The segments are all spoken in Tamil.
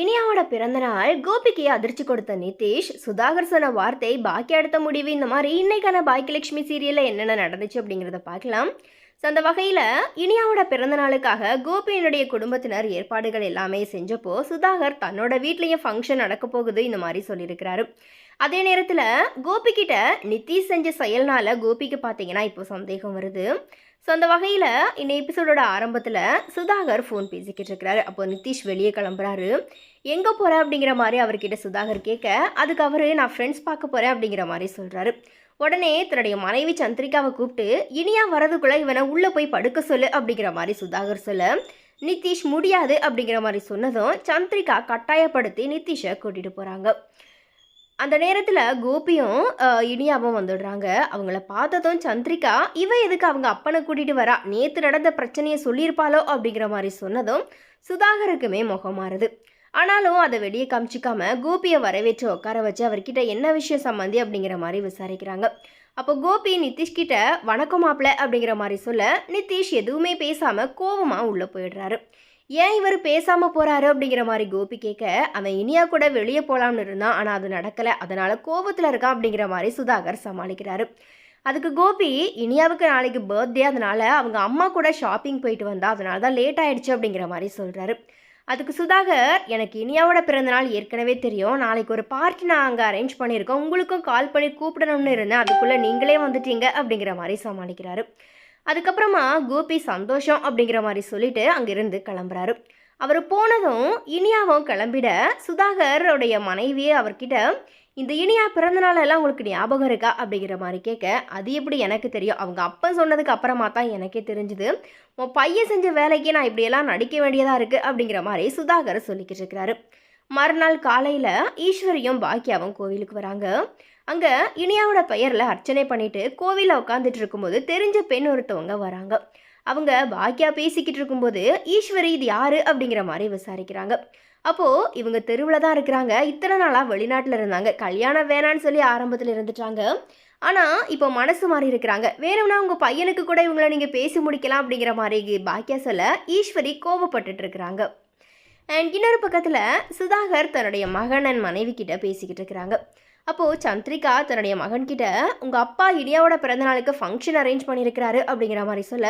இனியாவோட பிறந்தநாள் கோபிக்கு அதிர்ச்சி கொடுத்த நிதிஷ் சுதாகர் சொன்ன வார்த்தை பாக்கி அடுத்த முடிவு இந்த மாதிரி இன்னைக்கான பாக்கியலட்சுமி சீரியலில் என்னென்ன நடந்துச்சு அப்படிங்கிறத பார்க்கலாம். ஸோ அந்த வகையில் இனியாவோட பிறந்த நாளுக்காக கோபியினுடைய குடும்பத்தினர் ஏற்பாடுகள் எல்லாமே செஞ்சப்போ சுதாகர் தன்னோட வீட்லேயும் ஃபங்க்ஷன் நடக்க போகுது இந்த மாதிரி சொல்லியிருக்கிறாரு. அதே நேரத்தில் கோபிக்கிட்ட நிதிஷ் செஞ்ச செயல்னால கோபிக்கு பார்த்தீங்கன்னா இப்போ சந்தேகம் வருது. ஸோ அந்த வகையில் இந்த எபிசோடோட ஆரம்பத்தில் சுதாகர் ஃபோன் பேசிக்கிட்டு இருக்கிறாரு. அப்போ நிதிஷ் வெளியே கிளம்புறாரு. எங்கே போகிற அப்படிங்கிற மாதிரி அவர்கிட்ட சுதாகர் கேட்க அதுக்கு அவர் நான் ஃப்ரெண்ட்ஸ் பார்க்க போகிறேன் அப்படிங்கிற மாதிரி சொல்கிறாரு உடனே தன்னுடைய மனைவி சந்திரிகாவை கூப்பிட்டு இனியா வரதுக்குள்ளே இவனை உள்ளே போய் படுக்க சொல்லு அப்படிங்கிற மாதிரி சுதாகர் சொல்ல நிதிஷ் முடியாது அப்படிங்கிற மாதிரி சொன்னதும் சந்திரிகா கட்டாயப்படுத்தி நிதிஷை கூட்டிகிட்டு போகிறாங்க அந்த நேரத்தில் கோபியும் இனியாவும் வந்துடுறாங்க. அவங்கள பார்த்ததும் சந்திரிகா இவ எதுக்கு அவங்க அப்பனை கூட்டிகிட்டு வரா? நேற்று நடந்த பிரச்சனையை சொல்லியிருப்பாளோ? அப்படிங்கிற மாதிரி சொன்னதும் சுதாகருக்குமே முகம் மாறுது. ஆனாலும் அதை வெளியே காமிச்சிக்காம கோபியை வரவேற்று உட்கார வச்சு அவர்கிட்ட என்ன விஷயம் சம்மந்தி அப்படிங்கிற மாதிரி விசாரிக்கிறாங்க. அப்போ கோபி நிதிஷ்கிட்ட வணக்கம் மாப்பிள்ள அப்படிங்கிற மாதிரி சொல்ல நிதிஷ் எதுவுமே பேசாமல் கோபமாக உள்ளே போயிடுறாரு. ஏன் இவர் பேசாமல் போகிறாரு அப்படிங்கிற மாதிரி கோபி கேட்க அவன் இனியா கூட வெளியே போகலாம்னு இருந்தான் ஆனால் அது நடக்கல. அதனால் கோபத்தில் இருக்கான் அப்படிங்கிற மாதிரி சுதாகர் சமாளிக்கிறாரு. அதுக்கு கோபி இனியாவுக்கு நாளைக்கு பர்த்டே அதனால் அவங்க அம்மா கூட ஷாப்பிங் போயிட்டு வந்தா அதனால தான் லேட் ஆயிடுச்சு அப்படிங்கிற மாதிரி சொல்கிறாரு அதுக்கு சுதாகர் எனக்கு இனியாவோட பிறந்தநாள் ஏற்கனவே தெரியும். நாளைக்கு ஒரு பார்ட்டி நான் அங்கே அரேஞ்ச் பண்ணியிருக்கோம் உங்களுக்கும் கால் பண்ணி கூப்பிடணும்னு இருந்தேன். அதுக்குள்ளே நீங்களே வந்துட்டீங்க அப்படிங்கிற மாதிரி சமாளிக்கிறாரு. அதுக்கப்புறமா கோபி சந்தோஷம் அப்படிங்கிற மாதிரி சொல்லிட்டு அங்கிருந்து கிளம்புறாரு. அவர் போனதும் இனியாவும் கிளம்பிட சுதாகருடைய மனைவியே அவர்கிட்ட இந்த இனியா பிறந்தநாளெல்லாம் உங்களுக்கு ஞாபகம் இருக்கா? அப்படிங்கிற மாதிரி கேட்க அது எப்படி எனக்கு தெரியும்? அவங்க அப்பா சொன்னதுக்கு அப்புறமா தான் எனக்கே தெரிஞ்சுது. உன் பையன் செஞ்ச வேலைக்கு நான் இப்படியெல்லாம் நடிக்க வேண்டியதாக இருக்குது அப்படிங்கிற மாதிரி சுதாகர் சொல்லிக்கிட்டு இருக்கிறாரு. மறுநாள் காலையில் ஈஸ்வரியும் பாக்கியாவும் கோவிலுக்கு வராங்க. அங்கே இனியாவோட பெயரில் அர்ச்சனை பண்ணிட்டு கோவிலில் உட்காந்துட்டு இருக்கும்போது தெரிஞ்ச பெண் ஒருத்தவங்க வராங்க. அவங்க பாக்கியா பேசிக்கிட்டு இருக்கும்போது ஈஸ்வரி இது யாரு? அப்படிங்கிற மாதிரி விசாரிக்கிறாங்க. அப்போது இவங்க தெருவில் தான் இருக்கிறாங்க. இத்தனை நாளாக வெளிநாட்டில் இருந்தாங்க. கல்யாணம் வேணான்னு சொல்லி ஆரம்பத்தில் இருந்துட்டாங்க. ஆனால் இப்போ மனசு மாறி இருக்கிறாங்க. வேணும்னா உங்கள் பையனுக்கு கூட இவங்கள நீங்கள் பேசி முடிக்கலாம் அப்படிங்கிற மாதிரி பாக்கியா சொல்ல ஈஸ்வரி கோவப்பட்டுட்டு இருக்கிறாங்க. அண்ட் இன்னொரு பக்கத்தில் சுதாகர் தன்னுடைய மகன் அண்ட் மனைவி கிட்ட பேசிக்கிட்டு இருக்கிறாங்க. அப்போது சந்திரிகா தன்னுடைய மகன்கிட்ட உங்கள் அப்பா இனியாவோட பிறந்தநாளுக்கு ஃபங்க்ஷன் அரேஞ்ச் பண்ணியிருக்கிறாரு அப்படிங்கிற மாதிரி சொல்ல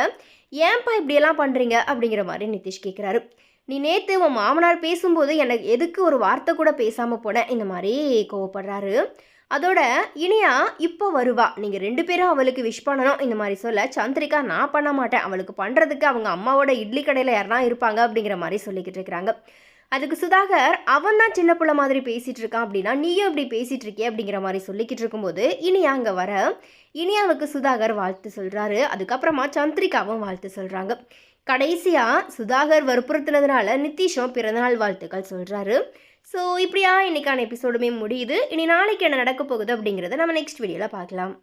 ஏன்பா இப்படியெல்லாம் பண்ணுறீங்க அப்படிங்கிற மாதிரி நிதிஷ் கேட்குறாரு நீ நேற்று உன் மாமனார் பேசும்போது எனக்கு எதுக்கு ஒரு வார்த்தை கூட பேசாமல் போனேன் இந்த மாதிரி கோவப்படுறாரு. அதோட இனியா இப்போ வருவா. நீங்கள் ரெண்டு பேரும் அவளுக்கு விஷ் பண்ணணும். இந்த மாதிரி சொல்ல சந்திரிகா நான் பண்ண மாட்டேன். அவளுக்கு பண்ணுறதுக்கு அவங்க அம்மாவோட இட்லி கடையில் யாருனா இருப்பாங்க அப்படிங்கிற மாதிரி சொல்லிக்கிட்டு இருக்கிறாங்க. அதுக்கு சுதாகர் அவன் தான் சின்ன பிள்ளை மாதிரி பேசிகிட்டு இருக்கான் அப்படின்னா நீயும் இப்படி பேசிகிட்டு இருக்கே அப்படிங்கிற மாதிரி சொல்லிக்கிட்டு இருக்கும்போது இனியா அங்கே வர. இனியாவுக்கு சுதாகர் வாழ்த்து சொல்கிறாரு அதுக்கப்புறமா சந்திரிகாவும் வாழ்த்து சொல்கிறாங்க கடைசியாக சுதாகர் வற்புறுத்தினதுனால நிதிஷும் பிறந்தநாள் வாழ்த்துக்கள் சொல்கிறாரு ஸோ இப்படியா இன்றைக்கான எபிசோடுமே முடியுது. இனி நாளைக்கு என்ன நடக்க போகுது அப்படிங்கிறத நம்ம நெக்ஸ்ட் வீடியோவில் பார்க்கலாம்.